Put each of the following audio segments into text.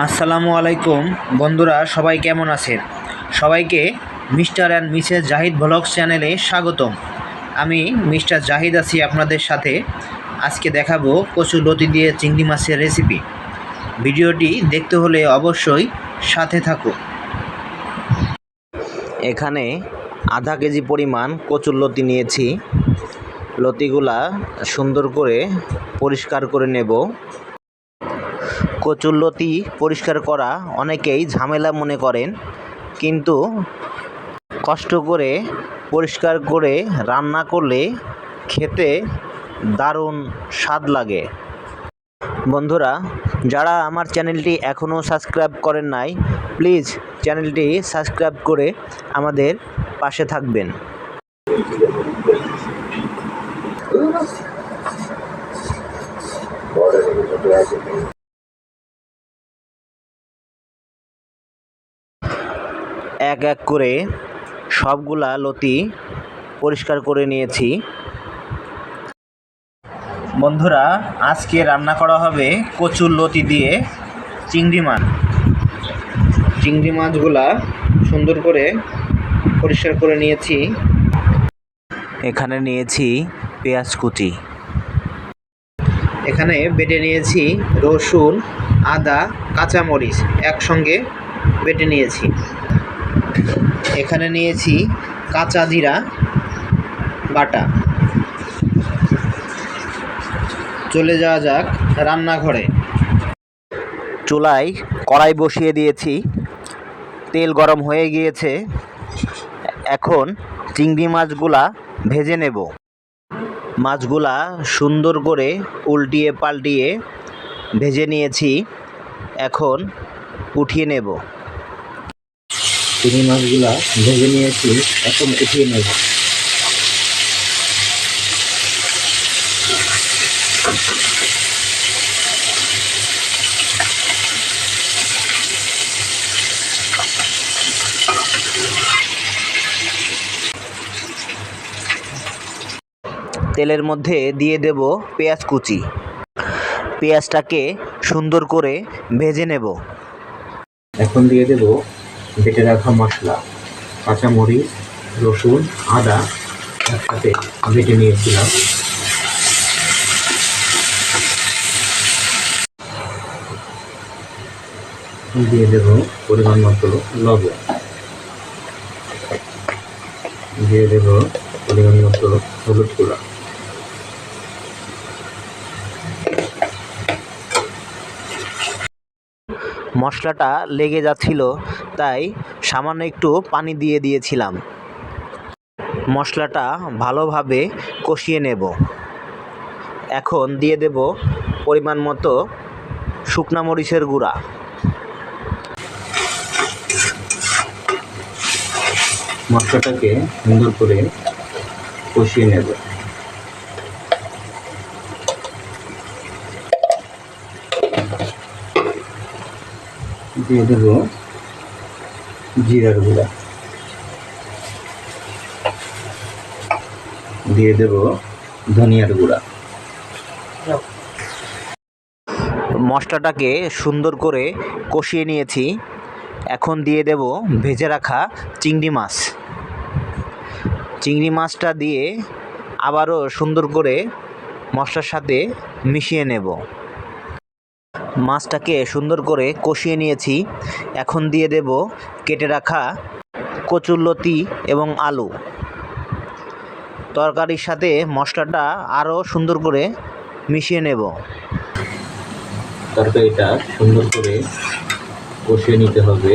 আসসালামু আলাইকুম। বন্ধুরা, সবাই কেমন আছেন? সবাইকে mister and missus Zahid blogs চ্যানেলে স্বাগতম। আমি মিস্টার জাহিদ আছি আপনাদের সাথে। আজকে দেখাবো কচু লতি দিয়ে চিংড়ি মাছের রেসিপি ভিডিওটি দেখতে হলে অবশ্যই সাথে থাকুন। এখানে আধা কেজি পরিমাণ কচুর লতি নিয়েছি। লতিগুলা সুন্দর করে পরিষ্কার করে নেব। কচুরলতি পরিষ্কার করা অনেকেই ঝামেলা মনে করেন, কিন্তু কষ্ট করে পরিষ্কার করে রান্না করলে খেতে দারুণ স্বাদ লাগে। বন্ধুরা, যারা আমার চ্যানেলটি এখনও সাবস্ক্রাইব করেন নাই, প্লিজ চ্যানেলটি সাবস্ক্রাইব করে আমাদের পাশে থাকবেন। এক এক করে সবগুলা লতি পরিষ্কার করে নিয়েছি। বন্ধুরা, আজকে রান্না করা হবে কচুর লতি দিয়ে চিংড়ি মাছ। চিংড়ি মাছগুলা সুন্দর করে পরিষ্কার করে নিয়েছি। এখানে নিয়েছি পেঁয়াজ কুচি। এখানে বেটে নিয়েছি রসুন, আদা, কাঁচামরিচ একসঙ্গে বেটে নিয়েছি। এখানে নিয়েছি কাঁচা জিরা বাটা। চলে যাওয়া যাক রান্নাঘরে। চুলায় কড়াই বসিয়ে দিয়েছি। তেল গরম হয়ে গিয়েছে। এখন চিংড়ি মাছগুলা ভেজে নেব। মাছগুলা সুন্দর করে উল্টিয়ে পাল্টিয়ে ভেজে নিয়েছি। এখন উঠিয়ে নেব। চিংড়ি মাছগুলা ভেজে নিয়েছি এখন উঠিয়ে নেব। তেলের মধ্যে দিয়ে দেব পেঁয়াজ কুচি। পেঁয়াজটাকে সুন্দর করে ভেজে নেব। এখন দিয়ে দেব বেটে রাখা মশলা, কাঁচামরিচ, রসুন, আদা একসাথে বেটে নিয়েছিলাম। দিয়ে দেব পরিমাণ মতো লবণ। দিয়ে দেব পরিমাণ মতো হলুদ গুঁড়া। মশলাটা লেগে যাচ্ছিল, তাই সামান্য একটু পানি দিয়ে দিয়েছিলাম। মশলাটা ভালোভাবে কষিয়ে নেব। এখন দিয়ে দেব পরিমাণ মতো শুকনা মরিচের গুঁড়া। মশলাটাকে সুন্দর করে কষিয়ে নেব। দিয়ে দেব জিরার গুঁড়া। দিয়ে দেব ধনিয়ার গুঁড়া। মশলাটাকে সুন্দর করে কষিয়ে নিয়েছি। এখন দিয়ে দেব ভেজে রাখা চিংড়ি মাছ। চিংড়ি মাছটা দিয়ে আবারও সুন্দর করে মশলার সাথে মিশিয়ে নেব। মাছটাকে সুন্দর করে কষিয়ে নিয়েছি। এখন দিয়ে দেব কেটে রাখা কচুরলতি এবং আলু। তরকারির সাথে মশলাটা আরও সুন্দর করে মিশিয়ে নেব। তরকারিটা সুন্দর করে কষিয়ে নিতে হবে।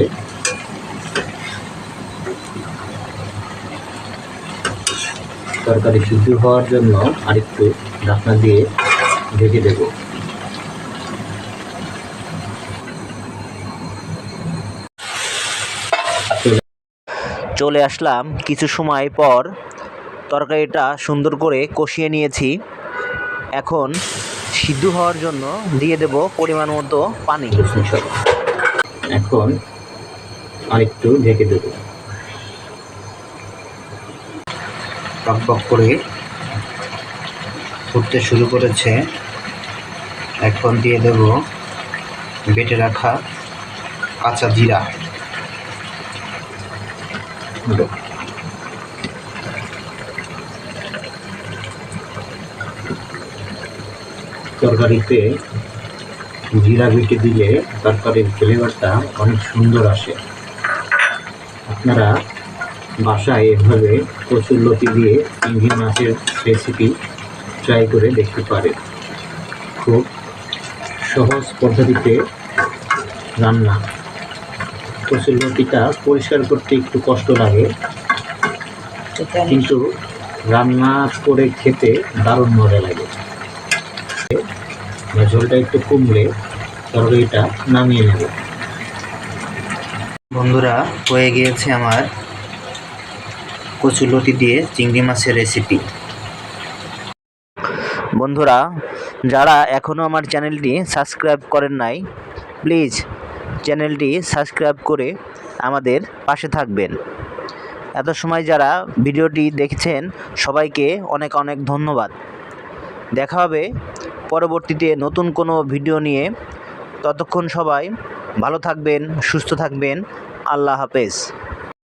তরকারি সিদ্ধ হওয়ার জন্য আরেকটু ঢাকনা দিয়ে ঢেকে দেব। চলে আসলাম কিছু সময় পর তরকারিটা সুন্দর করে কষিয়ে নিয়েছি। এখন সিদ্ধ হওয়ার জন্য দিয়ে দেব পরিমাণ মতো পানি। এখন আরেকটু ঢেকে দেব। পক পক করে ফুটতে শুরু করেছে। এখন দিয়ে দেব বেটে রাখা কাঁচা জিরা। তরকারিতে জিরা বেটে দিলে তরকারির ফ্লেভারটা অনেক সুন্দর আসে। আপনারা বাসায় এভাবে কচুর লতি দিয়ে চিংড়ি মাছের রেসিপি ট্রাই করে দেখতে পারেন। খুব সহজ পদ্ধতিতে রান্না। কচুর লতিটা পরিষ্কার করতে একটু কষ্ট লাগে। কিন্তু রান্না করে খেতে দারুণ মজা লাগে। ঝোলটা একটু কমলে তরকারিটা নামিয়ে নেব। বন্ধুরা হয়ে গিয়েছে আমার কচুলতি দিয়ে চিংড়ি মাছের রেসিপি বন্ধুরা যারা এখনও আমার চ্যানেলটি সাবস্ক্রাইব করেন নাই প্লিজ চ্যানেলটি সাবস্ক্রাইব করে আমাদের পাশে থাকবেন। এত সময় যারা ভিডিওটি দেখছেন, সবাইকে অনেক অনেক ধন্যবাদ। দেখা হবে পরবর্তীতে নতুন কোনো ভিডিও নিয়ে। ততক্ষণ সবাই ভালো থাকবেন, সুস্থ থাকবেন। আল্লাহ হাফেজ।